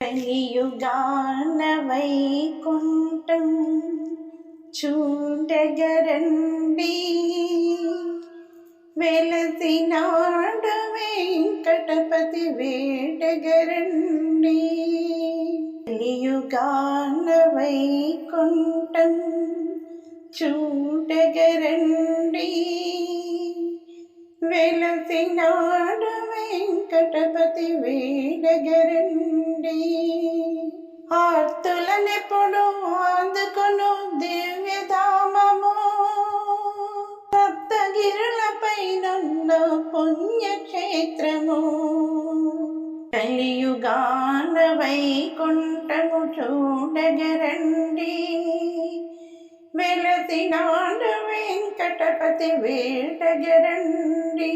కలియుగాన వైకుంఠం చూడగరండి వెలసినాడు వెంకటపతి వేటగరండి కలియుగాన వైకుంఠం చూడగరండి వెలసినాడు వెంకటపతి వేడగరండి ఆర్తులనెప్పుడు అందుకును దివ్యధామము సప్తగిరులపైనున్న పుణ్యక్షేత్రము. కలియుగాన వైకుంఠము చూడగరండి. వెలసినాడు వెంకటపతి వేటగరండి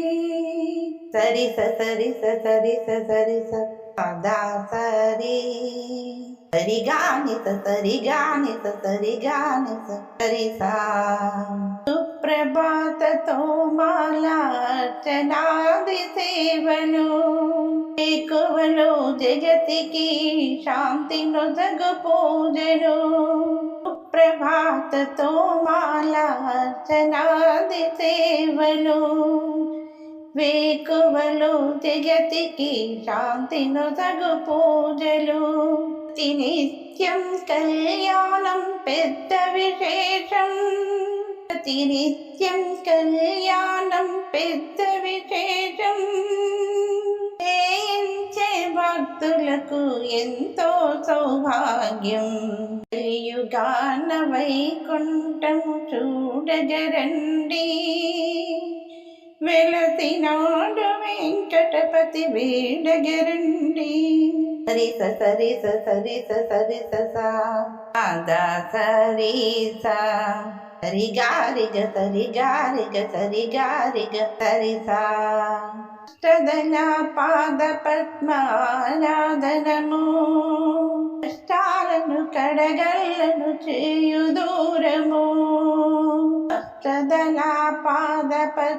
సరిస సరిస సరిస సరిస సదా సరి. సరిగాని సరిగాని సరిగాని సరిసా సుప్రభాతతో మాలార్చనాది సేవలు ఎక్కువలు జగతికి శాంతి నొసగు పూజలు ప్రభాతతో మాలార్చనాది సేవలు వేకువలు జగతికి శాంతి నొసగు పూజలు ప్రతి నిత్యం కళ్యాణం పెద్ద విశేషం. ప్రతి నిత్యం కళ్యాణం పెద్ద విశేషం. చేయించే భక్తులకు ఎంతో సౌభాగ్యం. కలియుగాన వైకుంఠము చూడజరండి. వెలసినా వెంకటపతి వేడగరండి. సరిస సరిస సరిస సరిస సాదా సరిస. సరిగారిగ సరిగారిగ సరిగారిగ సరిసా. అష్టదల పాద పద్మారాధనము. కష్టాలను కడగలను చేయు దూరము. పాదపద్మారాధనము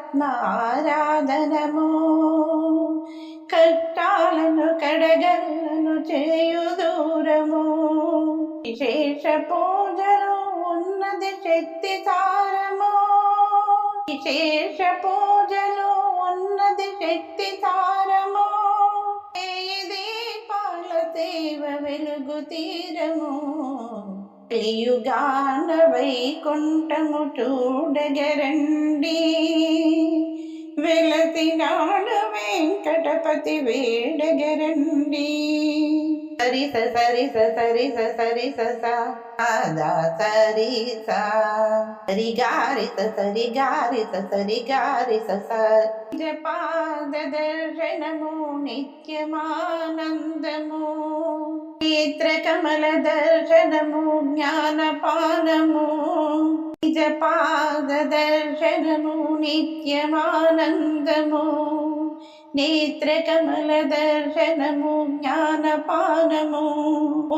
కష్టాలను కడగలను చేయు దూరము. విశేష పూజలు ఉన్నది శక్తి సారము. విశేష పూజలు ఉన్నది శక్తి సారము. దీపాల సేవ వెలుగు తీరము. కలియుగాన వైకుంఠము చూడగరండి వెలసినాడు వెంకటపతి వేడగరండి సరిస సరిస సరిస సరిస సాదా సరిస సరిగారిస సరిగారిస సరిగారిస జపాద దర్శనము నిత్యమానందము నేత్రకమల దర్శనము జ్ఞానపానము నిజపాద దర్శనము నిత్యమానందము నేత్రకమల దర్శనము జ్ఞానపానము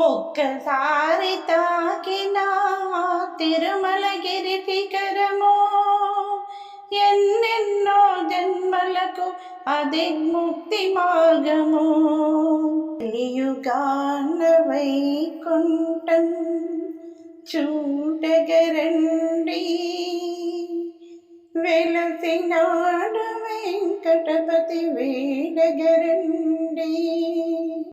ఒక్కసారి తాకిన తిరుమలగిరి శిఖరము ఎన్నెన్నో జన్మలకు అది ముక్తి మార్గము కలియుగాన వైకుంఠం చూడగరండి వెలసినాడ వెంకటపతి వేడగరండి